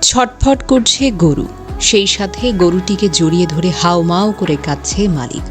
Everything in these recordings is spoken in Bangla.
ছটফট করছে গরু। সেই সাথে গরুটিকে জড়িয়ে ধরে হাওমাও করে কাঁদছে মালিক।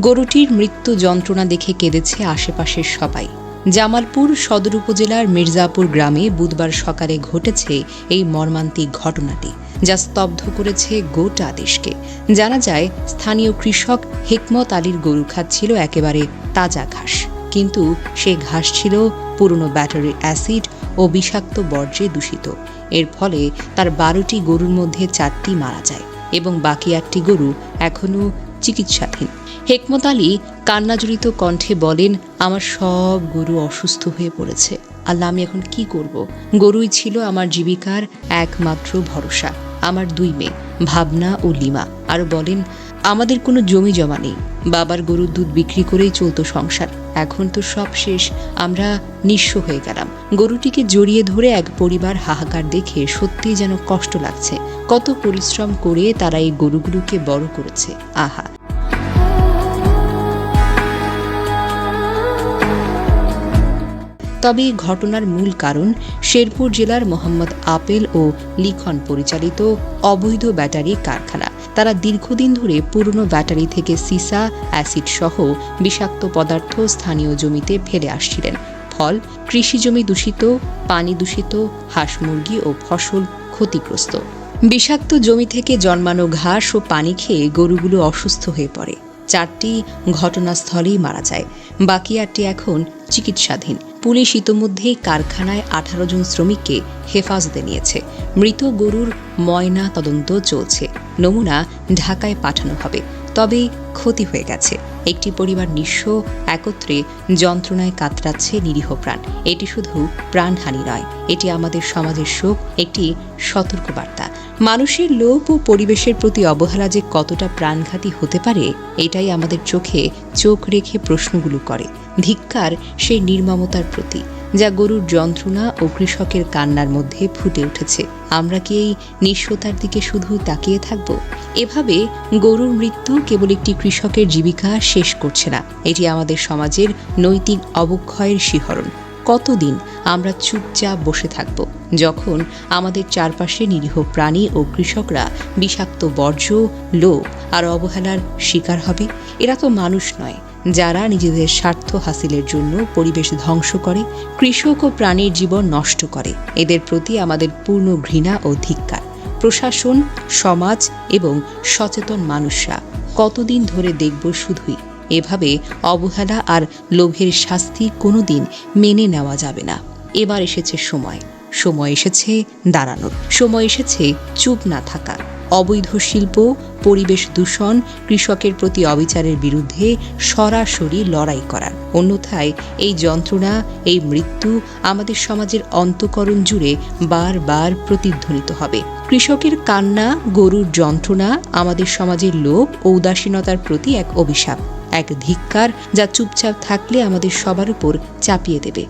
গরুটির মৃত্যু যন্ত্রণা দেখে কেঁদেছে আশেপাশের সবাই। জামালপুর সদর উপজেলার মির্জাপুর গ্রামে বুধবার সকালে ঘটেছে এই মর্মান্তিক ঘটনাটি, যা স্তব্ধ করেছে গোটা দেশকে। জানা যায়, স্থানীয় কৃষক হেকমত আলীর গরু খাচ্ছিল একেবারে তাজা ঘাস। কিন্তু সে ঘাস ছিল, পুরনো ব্যাটারি অ্যাসিড ও বিষাক্ত বর্জ্যে দূষিত। এর ফলে তার বারোটি গরুর মধ্যে চারটি মারা যায় এবং বাকি আটটি গরু এখনও চিকিৎসাধীন। হেকমত আলী কান্নাজড়িত কণ্ঠে বলেন, আমার সব গরু অসুস্থ হয়ে পড়েছে। আল্লাহ, আমি এখন কি করব? গরুই ছিল আমার জীবিকার একমাত্র ভরসা, আমার দুই মেয়ে, ভাবনা ও লিমা। আর বলেন, আমাদের কোনো জমি জমা নেই। বাবার গরুর দুধ বিক্রি করেই চলতো সংসার। এখন তো সব শেষ। আমরা নিঃস্ব হয়ে গেলাম। গরুটিকে জড়িয়ে ধরে এক পরিবার হাহাকার দেখে সত্যিই যেন কষ্ট লাগছে। কত পরিশ্রম করে তারা এই গরুগুলোকে বড় করেছে। আহা। তবে ঘটনার মূল কারণ শেরপুর জেলার মোহাম্মদ আপেল ও লিখন পরিচালিত অবৈধ ব্যাটারি কারখানা। তারা দীর্ঘদিন ধরে পুরনো ব্যাটারি থেকে সিসা, অ্যাসিড সহ বিষাক্ত পদার্থ স্থানীয় জমিতে ফেলে আসছিলেন। ফল, কৃষি জমি দূষিত, পানি দূষিত, হাঁস মুরগি ও ফসল ক্ষতিগ্রস্ত। বিষাক্ত জমি থেকে জন্মানো ঘাস ও পানি খেয়ে গরুগুলো অসুস্থ হয়ে পড়ে। চারটি ঘটনাস্থলেই মারা যায়। বাকি আটটি এখন চিকিৎসাধীন। পুলিশ ইতোমধ্যে কারখানায় আঠারো জন শ্রমিককে হেফাজতে নিয়েছে। মৃত গরুর ময়না তদন্ত চলছে। নমুনা ঢাকায় পাঠানো হবে। তবে ক্ষতি হয়ে গেছে। একটি পরিবার নিঃস্ব, একত্রে যন্ত্রণায় কাতরাচ্ছে নিরীহ প্রাণ। এটি শুধু প্রাণহানি নয়, এটি আমাদের সমাজের শোক, একটি সতর্কবার্তা। মানুষের লোভ ও পরিবেশের প্রতি অবহেলা যে কতটা প্রাণঘাতী হতে পারে, এটাই আমাদের চোখে চোখ রেখে প্রশ্নগুলো করে। ধিক্কার সেই নির্মমতার প্রতি যা গরুর যন্ত্রণা ও কৃষকের কান্নার মধ্যে ফুটে উঠেছে। আমরা কি এই নিঃস্বতার দিকে শুধু তাকিয়ে থাকব? এভাবে গরুর মৃত্যু কেবল একটি কৃষকের জীবিকা শেষ করছে না। এটি আমাদের সমাজের নৈতিক অবক্ষয়ের শিহরণ। কতদিন আমরা চুপচাপ বসে থাকব? যখন আমাদের চারপাশে নিরীহ প্রাণী ও কৃষকরা বিষাক্ত বর্জ্য, লোভ আর অবহেলার শিকার হবে, এরা তো মানুষ নয়। যারা নিজেদের স্বার্থ হাসিলের জন্য পরিবেশ ধ্বংস করে, কৃষক ও প্রাণীর জীবন নষ্ট করে। এদের প্রতি আমাদের পূর্ণ ঘৃণা ও ধিক্কার। প্রশাসন, সমাজ এবং সচেতন মানুষরা কতদিন ধরে দেখব শুধুই। এভাবে অবহেলা আর লোভের শাস্তি কোনোদিন মেনে নেওয়া যাবে না। এবার এসেছে সময়। সময় এসেছে দাঁড়ানোর। সময় এসেছে চুপ না থাকা অবৈধ শিল্প, পরিবেশ দূষণ, কৃষকের প্রতি অবিচারের বিরুদ্ধে সরাসরি লড়াই করার অন্যথায় এই যন্ত্রণা, এই মৃত্যু আমাদের সমাজের অন্তকরণ জুড়ে বারবার প্রতিধ্বনিত হবে। কৃষকের কান্না, গরুর যন্ত্রণা আমাদের সমাজের লোভ ও উদাসীনতার প্রতি এক অভিশাপ, এক ধিক্কার যা চুপচাপ থাকলে আমাদের সবার উপর চাপিয়ে দেবে।